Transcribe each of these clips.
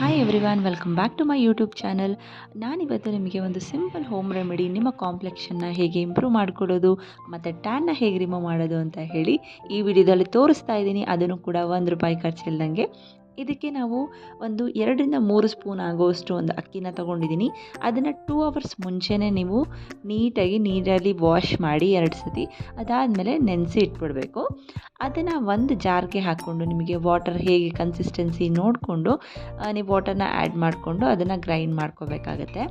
Hi everyone welcome back to my YouTube channel ನಾನಿವತ್ತು ನಿಮಗೆ ಒಂದು ಸಿಂಪಲ್ ಹೋಮ್ ರೆಮಿಡಿ ನಿಮ್ಮ ಕಾಂಪ್ಲೆಕ್ಷನ್ನ ಹೇಗೆ ಇಂಪ್ರೂವ್ ಮಾಡಿಕೊಡೋದು ಮತ್ತು ಟ್ಯಾನ್ನ ಹೇಗೆ ರಿಮೂವ್ ಮಾಡೋದು ಅಂತ ಹೇಳಿ ಈ ವಿಡಿಯೋದಲ್ಲಿ ತೋರಿಸ್ತಾ ಇದ್ದೀನಿ. ಅದನ್ನು ಕೂಡ ಒಂದು ರೂಪಾಯಿ ಖರ್ಚಿಲ್ದಂಗೆ ಇದಕ್ಕೆ ನಾವು ಒಂದು ಎರಡರಿಂದ ಮೂರು ಸ್ಪೂನ್ ಆಗೋಷ್ಟು ಒಂದು ಅಕ್ಕಿನ ತೊಗೊಂಡಿದ್ದೀನಿ. ಅದನ್ನು ಟೂ ಅವರ್ಸ್ ಮುಂಚೆನೇ ನೀವು ನೀಟಾಗಿ ನೀರಲ್ಲಿ ವಾಶ್ ಮಾಡಿ ಎರಡು ಸತಿ. ಅದಾದಮೇಲೆ ನೆನೆಸಿ ಇಟ್ಬಿಡಬೇಕು. ಅದನ್ನು ಒಂದು ಜಾರ್ಗೆ ಹಾಕ್ಕೊಂಡು ನಿಮಗೆ ವಾಟರ್ ಹೇಗೆ ಕನ್ಸಿಸ್ಟೆನ್ಸಿ ನೋಡಿಕೊಂಡು ನೀವು ವಾಟರ್ನ ಆ್ಯಡ್ ಮಾಡಿಕೊಂಡು ಅದನ್ನು ಗ್ರೈಂಡ್ ಮಾಡ್ಕೋಬೇಕಾಗತ್ತೆ.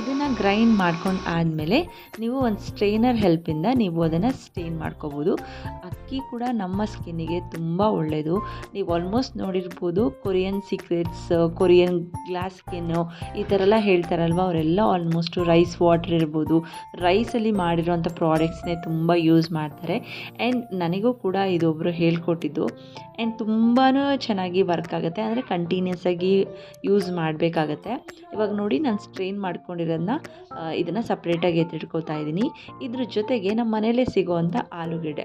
ಇದನ್ನು ಗ್ರೈಂಡ್ ಮಾಡ್ಕೊಂಡು ಆದಮೇಲೆ ನೀವು ಒಂದು ಸ್ಟ್ರೈನರ್ ಹೆಲ್ಪಿಂದ ನೀವು ಅದನ್ನು ಸ್ಟ್ರೈನ್ ಮಾಡ್ಕೋಬೋದು. ಅಕ್ಕಿ ಕೂಡ ನಮ್ಮ ಸ್ಕಿನ್ನಿಗೆ ತುಂಬ ಒಳ್ಳೆಯದು ನೀವು ಆಲ್ಮೋಸ್ಟ್ ನೋಡಿರ್ಬೋದು Korean secrets Korean glass skin ಈ ಥರ ಎಲ್ಲ ಹೇಳ್ತಾರಲ್ವ? ಅವರೆಲ್ಲ ಆಲ್ಮೋಸ್ಟು ರೈಸ್ ವಾಟರ್ ಇರ್ಬೋದು. ರೈಸಲ್ಲಿ ಮಾಡಿರೋಂಥ ಪ್ರಾಡಕ್ಟ್ಸ್ನೇ ತುಂಬ ಯೂಸ್ ಮಾಡ್ತಾರೆ. ಆ್ಯಂಡ್ ನನಗೂ ಕೂಡ ಇದೊಬ್ಬರು ಹೇಳ್ಕೊಟ್ಟಿದ್ದು. ಆ್ಯಂಡ್ ತುಂಬಾ ಚೆನ್ನಾಗಿ ವರ್ಕ್ ಆಗುತ್ತೆ. ಅಂದರೆ ಕಂಟಿನ್ಯೂಸ್ ಆಗಿ ಯೂಸ್ ಮಾಡಬೇಕಾಗತ್ತೆ. ಇವಾಗ ನೋಡಿ ನಾನು ಸ್ಟ್ರೈನ್ ಮಾಡ್ಕೊಂಡಿರೋದನ್ನ ಇದನ್ನು ಸಪ್ರೇಟಾಗಿ ಎತ್ತಿಟ್ಕೊಳ್ತಾ ಇದ್ದೀನಿ ಇದ್ರ ಜೊತೆಗೆ ನಮ್ಮ ಮನೇಲೇ ಸಿಗುವಂಥ ಆಲೂಗೆಡ್ಡೆ.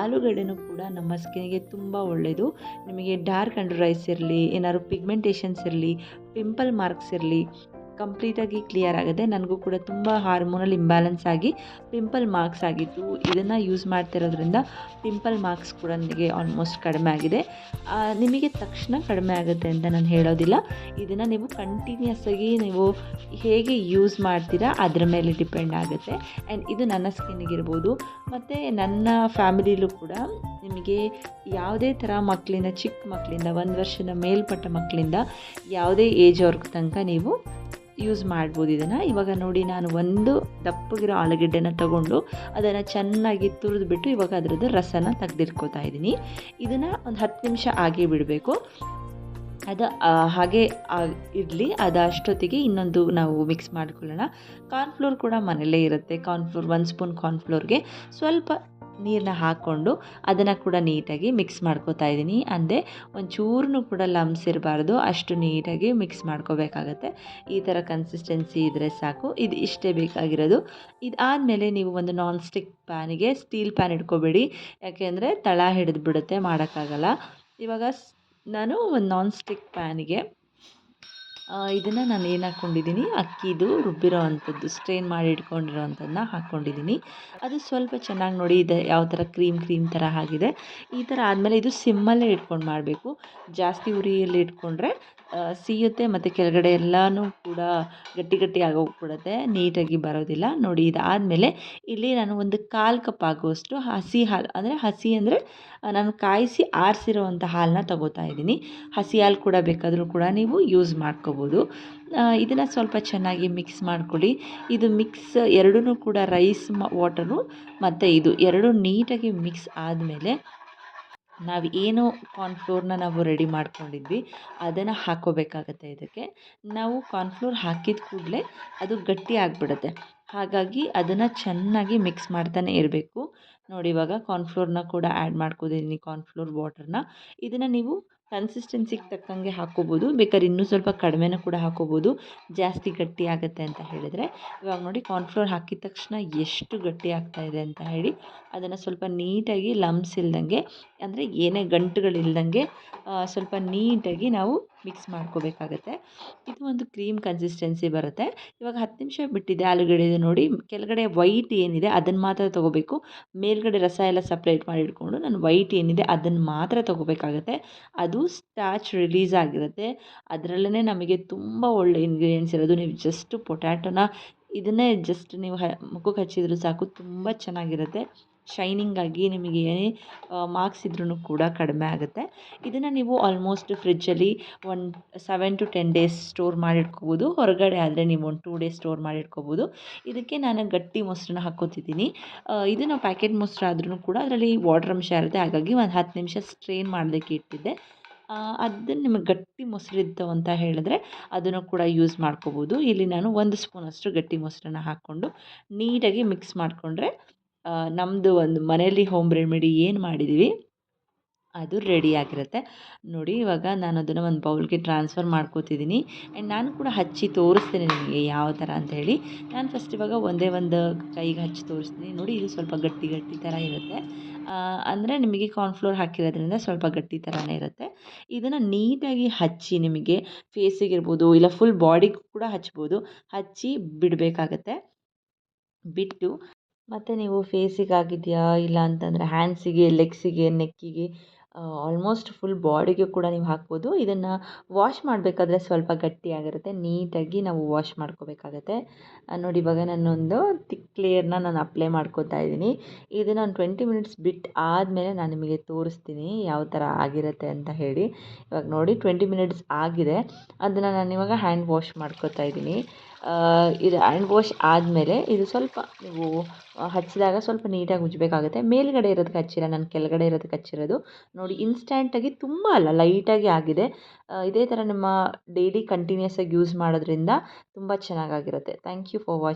ಆಲೂಗೆಡ್ಡೆನೂ ಕೂಡ ನಮ್ಮ ಸ್ಕಿನ್ಗೆ ತುಂಬ ಒಳ್ಳೆಯದು ನಿಮಗೆ ಡಾರ್ಕ್ ಅಂಡ್ ರೈಸ್ ಇರಲಿ, ಏನಾದ್ರು ಪಿಗ್ಮೆಂಟೇಷನ್ಸ್ ಇರಲಿ ಪಿಂಪಲ್ ಮಾರ್ಕ್ಸ್ ಇರಲಿ ಕಂಪ್ಲೀಟಾಗಿ ಕ್ಲಿಯರ್ ಆಗಿದೆ ನನಗೂ ಕೂಡ ತುಂಬ ಹಾರ್ಮೋನಲ್ ಇಂಬ್ಯಾಲೆನ್ಸ್ ಆಗಿ ಪಿಂಪಲ್ ಮಾರ್ಕ್ಸ್ ಆಗಿತ್ತು ಇದನ್ನು ಯೂಸ್ ಮಾಡ್ತಿರೋದ್ರಿಂದ ಪಿಂಪಲ್ ಮಾರ್ಕ್ಸ್ ಕೂಡ ನನಗೆ ಆಲ್ಮೋಸ್ಟ್ ಕಡಿಮೆ ಆಗಿದೆ. ನಿಮಗೆ ತಕ್ಷಣ ಕಡಿಮೆ ಆಗುತ್ತೆ ಅಂತ ನಾನು ಹೇಳೋದಿಲ್ಲ. ಇದನ್ನು ನೀವು ಕಂಟಿನ್ಯೂಸ್ ಆಗಿ ನೀವು ಹೇಗೆ ಯೂಸ್ ಮಾಡ್ತೀರಾ, ಅದರ ಮೇಲೆ ಡಿಪೆಂಡ್ ಆಗುತ್ತೆ. ಆ್ಯಂಡ್ ಇದು ನನ್ನ ಸ್ಕಿನ್ನಿಗಿರ್ಬೋದು, ಮತ್ತು ನನ್ನ ಫ್ಯಾಮಿಲಿಲೂ ಕೂಡ ನಿಮಗೆ ಯಾವುದೇ ಥರ ಮಕ್ಕಳಿಂದ, ಚಿಕ್ಕ ಮಕ್ಕಳಿಂದ, ಒಂದು ವರ್ಷದ ಮೇಲ್ಪಟ್ಟ ಮಕ್ಕಳಿಂದ ಯಾವುದೇ ಏಜ್ ಅವ್ರಿಗೆ ತನಕ ನೀವು ಯೂಸ್ ಮಾಡ್ಬೋದು ಇದನ್ನು. ಇವಾಗ ನೋಡಿ ನಾನು ಒಂದು ದಪ್ಪಗಿರೋ ಆಲೂಗಡ್ಡೆನ ತಗೊಂಡು ಅದನ್ನು ಚೆನ್ನಾಗಿ ತುರಿದ್ಬಿಟ್ಟು ಇವಾಗ ಅದರದ್ದು ರಸನ ತೆಗೆದಿಟ್ಕೋತಾ ಇದ್ದೀನಿ. ಇದನ್ನು ಒಂದು ಹತ್ತು ನಿಮಿಷ ಹಾಗೆ ಬಿಡಬೇಕು. ಅದು ಹಾಗೆ ಇರಲಿ ಅದು ಅಷ್ಟೊತ್ತಿಗೆ ಇನ್ನೊಂದು ನಾವು ಮಿಕ್ಸ್ ಮಾಡ್ಕೊಳ್ಳೋಣ. ಕಾರ್ನ್ಫ್ಲೋರ್ ಕೂಡ ಮನೆಯಲ್ಲೇ ಇರುತ್ತೆ. ಕಾರ್ನ್ಫ್ಲೋರ್ ಒಂದು ಸ್ಪೂನ್ ಕಾರ್ನ್ಫ್ಲೋರ್ಗೆ ಸ್ವಲ್ಪ ನೀರನ್ನ ಹಾಕ್ಕೊಂಡು ಅದನ್ನು ಕೂಡ ನೀಟಾಗಿ ಮಿಕ್ಸ್ ಮಾಡ್ಕೋತಾ ಇದ್ದೀನಿ. ಅಂದೆ ಒಂಚೂರು ಕೂಡ ಲಮ್ಸ್ ಇರಬಾರ್ದು, ಅಷ್ಟು ನೀಟಾಗಿ ಮಿಕ್ಸ್ ಮಾಡ್ಕೋಬೇಕಾಗತ್ತೆ. ಈ ಥರ ಕನ್ಸಿಸ್ಟೆನ್ಸಿ ಇದ್ದರೆ ಸಾಕು. ಇದು ಇಷ್ಟೇ ಬೇಕಾಗಿರೋದು. ಇದಾದಮೇಲೆ ನೀವು ಒಂದು ನಾನ್ ಸ್ಟಿಕ್ ಪ್ಯಾನಿಗೆ ಸ್ಟೀಲ್ ಪ್ಯಾನ್ ಇಟ್ಕೋಬೇಡಿ. ಯಾಕೆಂದರೆ ತಳ ಹಿಡಿದು ಬಿಡುತ್ತೆ ಮಾಡೋಕ್ಕಾಗಲ್ಲ. ಇವಾಗ ನಾನು ಒಂದು ನಾನ್ ಸ್ಟಿಕ್ ಪ್ಯಾನಿಗೆ ಇದನ್ನು ನಾನು ಏನು ಹಾಕ್ಕೊಂಡಿದ್ದೀನಿ ಅಕ್ಕಿದು ರುಬ್ಬಿರೋ ಅಂಥದ್ದು ಸ್ಟ್ರೈನ್ ಮಾಡಿ ಇಟ್ಕೊಂಡಿರೋ ಅಂಥದ್ದನ್ನ ಹಾಕ್ಕೊಂಡಿದ್ದೀನಿ ಅದು ಸ್ವಲ್ಪ ಚೆನ್ನಾಗಿ ನೋಡಿ ಇದೆ ಯಾವ ಥರ ಕ್ರೀಮ್ ಕ್ರೀಮ್ ಥರ ಆಗಿದೆ. ಈ ಥರ ಆದಮೇಲೆ ಇದು ಸಿಮ್ಮಲ್ಲೇ ಇಟ್ಕೊಂಡು ಮಾಡಬೇಕು. ಜಾಸ್ತಿ ಉರಿಯಲ್ಲಿ ಇಟ್ಕೊಂಡ್ರೆ ಸಿಯುತ್ತೆ ಮತ್ತು ಕೆಳಗಡೆ ಎಲ್ಲನೂ ಕೂಡ ಗಟ್ಟಿ ಗಟ್ಟಿ ಆಗೋಗ್ಬಿಡುತ್ತೆ, ನೀಟಾಗಿ ಬರೋದಿಲ್ಲ. ನೋಡಿ ಇದಾದಮೇಲೆ ಇಲ್ಲಿ ನಾನು ಒಂದು ಕಾಲು ಕಪ್ ಆಗುವಷ್ಟು ಹಸಿ ಹಾಲು, ಅಂದರೆ ಹಸಿ ಅಂದರೆ ನಾನು ಕಾಯಿಸಿ ಆರಿಸಿರುವಂಥ ಹಾಲನ್ನ ತಗೋತಾ ಇದ್ದೀನಿ ಹಸಿ ಹಾಲು ಕೂಡ ಬೇಕಾದರೂ ಕೂಡ ನೀವು ಯೂಸ್ ಮಾಡ್ಕೋಬೋದು. ಇದನ್ನು ಸ್ವಲ್ಪ ಚೆನ್ನಾಗಿ ಮಿಕ್ಸ್ ಮಾಡ್ಕೊಳ್ಳಿ. ಇದು ಮಿಕ್ಸ್ ಎರಡೂ ಕೂಡ ರೈಸ್ ವಾಟರು ಮತ್ತು ಇದು ಎರಡೂ ನೀಟಾಗಿ ಮಿಕ್ಸ್ ಆದಮೇಲೆ ನಾವು ಏನು ಕಾರ್ನ್ಫ್ಲೋರ್ನ ನಾವು ರೆಡಿ ಮಾಡ್ಕೊಂಡಿದ್ವಿ. ಅದನ್ನು ಹಾಕೋಬೇಕಾಗತ್ತೆ ಇದಕ್ಕೆ. ನಾವು ಕಾರ್ನ್ಫ್ಲೋರ್ ಹಾಕಿದ ಕೂಡಲೇ ಅದು ಗಟ್ಟಿ ಆಗಿಬಿಡುತ್ತೆ. ಹಾಗಾಗಿ ಅದನ್ನು ಚೆನ್ನಾಗಿ ಮಿಕ್ಸ್ ಮಾಡ್ತಾನೆ ಇರಬೇಕು. ನೋಡಿ ಇವಾಗ ಕಾರ್ನ್ಫ್ಲೋರ್ನ ಕೂಡ ಆ್ಯಡ್ ಮಾಡ್ಕೋದಿದ್ದೀನಿ ಕಾರ್ನ್ಫ್ಲೋರ್ ವಾಟರ್ನ ಇದನ್ನು ನೀವು ಕನ್ಸಿಸ್ಟೆನ್ಸಿಗೆ ತಕ್ಕಂಗೆ ಹಾಕ್ಕೋಬೋದು ಬೇಕಾದ್ರೆ ಇನ್ನೂ ಸ್ವಲ್ಪ ಕಡಿಮೆನೂ ಕೂಡ ಹಾಕ್ಕೋಬೋದು ಜಾಸ್ತಿ ಗಟ್ಟಿ ಆಗುತ್ತೆ ಅಂತ ಹೇಳಿದರೆ. ಇವಾಗ ನೋಡಿ ಕಾರ್ನ್ಫ್ಲೋರ್ ಹಾಕಿದ ತಕ್ಷಣ ಎಷ್ಟು ಗಟ್ಟಿ ಇದೆ ಅಂತ ಹೇಳಿ ಅದನ್ನು ಸ್ವಲ್ಪ ನೀಟಾಗಿ ಲಮ್ಸ್ ಇಲ್ದಂಗೆ, ಅಂದರೆ ಏನೇ ಗಂಟುಗಳಿಲ್ದಂಗೆ ಸ್ವಲ್ಪ ನೀಟಾಗಿ ನಾವು ಮಿಕ್ಸ್ ಮಾಡ್ಕೋಬೇಕಾಗತ್ತೆ. ಇದು ಒಂದು ಕ್ರೀಮ್ ಕನ್ಸಿಸ್ಟೆನ್ಸಿ ಬರುತ್ತೆ. ಇವಾಗ ಹತ್ತು ನಿಮಿಷ ಬಿಟ್ಟಿದೆ ಆಲೂಗಡ್ಡೆ ನೋಡಿ. ಕೆಳಗಡೆ ವೈಟ್ ಏನಿದೆ ಅದನ್ನು ಮಾತ್ರ ತೊಗೋಬೇಕು. ಮೇಲ್ಗಡೆ ರಸ ಎಲ್ಲ ಸಪ್ರೇಟ್ ಮಾಡಿ ಇಟ್ಕೊಂಡು ನಾನು ವೈಟ್ ಏನಿದೆ ಅದನ್ನು ಮಾತ್ರ ತೊಗೋಬೇಕಾಗತ್ತೆ. ಅದು ಸ್ಟಾಚ್ ರಿಲೀಸ್ ಆಗಿರುತ್ತೆ. ಅದರಲ್ಲೇ ನಮಗೆ ತುಂಬ ಒಳ್ಳೆ ಇಂಗ್ರೀಡಿಯೆಂಟ್ಸ್ ಇರೋದು. ನೀವು ಜಸ್ಟ್ ಪೊಟ್ಯಾಟೊನ ಇದನ್ನೇ ಜಸ್ಟ್ ನೀವು ಮುಖಕ್ಕೆ ಹಚ್ಚಿದ್ರು ಸಾಕು, ತುಂಬ ಚೆನ್ನಾಗಿರುತ್ತೆ. ಶೈನಿಂಗ್ ಆಗಿ ನಿಮಗೆ ಏನೇ ಮಾರ್ಕ್ಸ್ ಇದ್ರೂ ಕೂಡ ಕಡಿಮೆ ಆಗುತ್ತೆ. ಇದನ್ನು ನೀವು ಆಲ್ಮೋಸ್ಟ್ ಫ್ರಿಜ್ಜಲ್ಲಿ one seven to ten days store ಮಾಡಿಟ್ಕೋಬೋದು. ಹೊರಗಡೆ ಆದರೆ ನೀವು ಒಂದು ಟೂ ಡೇಸ್ ಸ್ಟೋರ್ ಮಾಡಿ ಇಟ್ಕೋಬೋದು ಇದಕ್ಕೆ ನಾನು ಗಟ್ಟಿ ಮೊಸರನ್ನ ಹಾಕೋತಿದ್ದೀನಿ ಇದು ಪ್ಯಾಕೆಟ್ ಮೊಸರು ಆದ್ರೂ ಕೂಡ ಅದರಲ್ಲಿ ವಾಟರ್ ಅಂಶ ಇರುತ್ತೆ. ಹಾಗಾಗಿ ಒಂದು ಹತ್ತು ನಿಮಿಷ ಸ್ಟ್ರೈನ್ ಮಾಡೋದಕ್ಕೆ ಇಟ್ಟಿದ್ದೆ. ಅದನ್ನು ನಿಮಗೆ ಗಟ್ಟಿ ಮೊಸರಿತ್ತು ಅಂತ ಹೇಳಿದ್ರೆ ಅದನ್ನು ಕೂಡ ಯೂಸ್ ಮಾಡ್ಕೋಬೋದು. ಇಲ್ಲಿ ನಾನು ಒಂದು ಸ್ಪೂನಷ್ಟು ಗಟ್ಟಿ ಮೊಸರನ್ನ ಹಾಕ್ಕೊಂಡು ನೀಟಾಗಿ ಮಿಕ್ಸ್ ಮಾಡಿಕೊಂಡ್ರೆ ನಮ್ಮದು ಒಂದು ಮನೆಯಲ್ಲಿ ಹೋಮ್ ರೆಮಿಡಿ ಏನು ಮಾಡಿದ್ದೀವಿ ಅದು ರೆಡಿ ಆಗಿರುತ್ತೆ. ನೋಡಿ, ಇವಾಗ ನಾನು ಅದನ್ನು ಒಂದು ಬೌಲ್ಗೆ ಟ್ರಾನ್ಸ್ಫರ್ ಮಾಡ್ಕೋತಿದ್ದೀನಿ ಆ್ಯಂಡ್ ನಾನು ಕೂಡ ಹಚ್ಚಿ ತೋರಿಸ್ತೀನಿ ನಿಮಗೆ ಯಾವ ಥರ ಅಂತ ಹೇಳಿ. ನಾನು ಫಸ್ಟ್ ಇವಾಗ ಒಂದೇ ಒಂದು ಕೈಗೆ ಹಚ್ಚಿ ತೋರಿಸ್ತೀನಿ. ನೋಡಿ, ಇದು ಸ್ವಲ್ಪ ಗಟ್ಟಿ ಗಟ್ಟಿ ಥರ ಇರುತ್ತೆ. ಅಂದರೆ ನಿಮಗೆ ಕಾರ್ನ್ಫ್ಲೋರ್ ಹಾಕಿರೋದ್ರಿಂದ ಸ್ವಲ್ಪ ಗಟ್ಟಿ ಥರನೇ ಇರುತ್ತೆ. ಇದನ್ನು ನೀಟಾಗಿ ಹಚ್ಚಿ ನಿಮಗೆ ಫೇಸಿಗಿರ್ಬೋದು ಇಲ್ಲ ಫುಲ್ ಬಾಡಿಗೂ ಕೂಡ ಹಚ್ಬೋದು. ಹಚ್ಚಿ ಬಿಡಬೇಕಾಗತ್ತೆ. ಬಿಟ್ಟು ಮತ್ತು ನೀವು ಫೇಸಿಗೆ ಆಗಿದೆಯಾ ಇಲ್ಲ ಅಂತಂದರೆ ಹ್ಯಾಂಡ್ಸಿಗೆ ಲೆಗ್ಸಿಗೆ ನೆಕ್ಕಿಗೆ ಆಲ್ಮೋಸ್ಟ್ ಫುಲ್ ಬಾಡಿಗೆ ಕೂಡ ನೀವು ಹಾಕ್ಬೋದು. ಇದನ್ನು ವಾಶ್ ಮಾಡಬೇಕಾದ್ರೆ ಸ್ವಲ್ಪ ಗಟ್ಟಿಯಾಗಿರುತ್ತೆ. ನೀಟಾಗಿ ನಾವು ವಾಶ್ ಮಾಡ್ಕೋಬೇಕಾಗತ್ತೆ. ನೋಡಿ, ಇವಾಗ ನಾನೊಂದು ತಿಕ್ ಲೇಯರ್ನ ನಾನು ಅಪ್ಲೈ ಮಾಡ್ಕೋತಾ ಇದ್ದೀನಿ. ಇದನ್ನು ಒಂದು ಟ್ವೆಂಟಿ ಮಿನಿಟ್ಸ್ ಬಿಟ್ಟು ಆದಮೇಲೆ ನಾನು ನಿಮಗೆ ತೋರಿಸ್ತೀನಿ ಯಾವ ಥರ ಆಗಿರುತ್ತೆ ಅಂತ ಹೇಳಿ. ಇವಾಗ ನೋಡಿ ಟ್ವೆಂಟಿ ಮಿನಿಟ್ಸ್ ಆಗಿದೆ. ಅದನ್ನು ನಾನು ಇವಾಗ ಹ್ಯಾಂಡ್ ವಾಶ್ ಮಾಡ್ಕೋತಾ ಇದ್ದೀನಿ. ಇದು ಹ್ಯಾಂಡ್ ವಾಶ್ ಆದಮೇಲೆ ಇದು ಸ್ವಲ್ಪ ನೀವು ಹಚ್ಚಿದಾಗ ಸ್ವಲ್ಪ ನೀಟಾಗಿ ಉಜ್ಜಬೇಕಾಗುತ್ತೆ ಮೇಲುಗಡೆ ಇರೋದಕ್ಕೆ ಹಚ್ಚಿಲ್ಲ ನಾನು ಕೆಳಗಡೆ ಇರೋದಕ್ಕೆ ಹಚ್ಚಿರೋದು. ನೋಡಿ ಇನ್ಸ್ಟೆಂಟಾಗಿ ತುಂಬ ಅಲ್ಲ ಲೈಟಾಗಿ ಆಗಿದೆ. ಇದೇ ಥರ ನಿಮ್ಮ ಡೈಲಿ ಕಂಟಿನ್ಯೂಸ್ ಆಗಿ ಯೂಸ್ ಮಾಡೋದ್ರಿಂದ ತುಂಬ ಚೆನ್ನಾಗಾಗಿರುತ್ತೆ. Thank you for watch